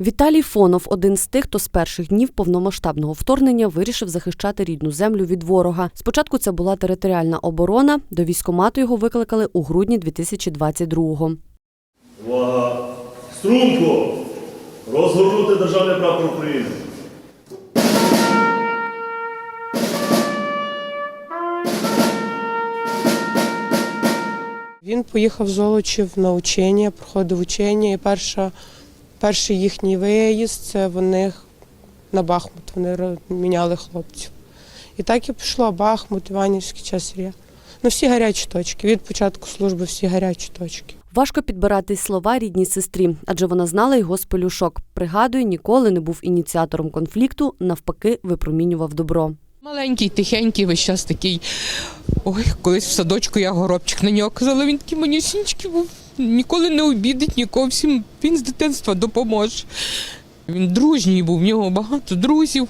Віталій Фонов один з тих, хто з перших днів повномасштабного вторгнення вирішив захищати рідну землю від ворога. Спочатку це була територіальна оборона. До військкомату його викликали у грудні 2022-го. Увага! Струнко! Розгорнути державний прапор України. Він поїхав з Золочів на учення, проходив учення, і перша, перший їхній виїзд це вони на Бахмут. Вони міняли хлопців. І так і пішло Бахмут, Іванівський часря. Ну, всі гарячі точки. Від початку служби всі гарячі точки. Важко підбирати слова рідній сестрі, адже вона знала його з пелюшок. Пригадує, ніколи не був ініціатором конфлікту, навпаки, випромінював добро. Маленький, тихенький, весь час такий. Ой, колись в садочку я горобчик на нього казала, він такий манюсінький був. Ніколи не обідить нікого, всім він з дитинства допоможе. Він дружній був, в нього багато друзів.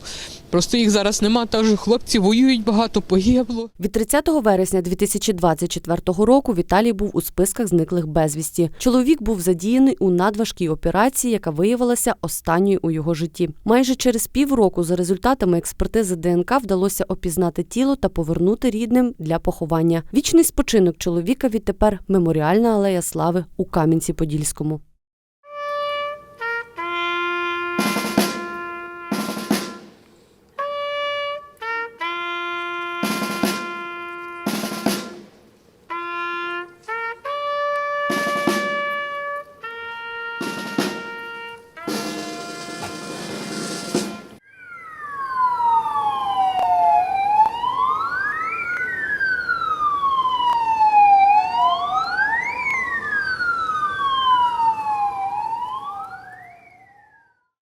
Просто їх зараз нема, теж хлопці воюють, багато погибло. Від 30 вересня 2024 року Віталій був у списках зниклих безвісті. Чоловік був задіяний у надважкій операції, яка виявилася останньою у його житті. Майже через півроку за результатами експертизи ДНК вдалося опізнати тіло та повернути рідним для поховання. Вічний спочинок чоловіка відтепер меморіальна алея слави у Кам'янці-Подільському.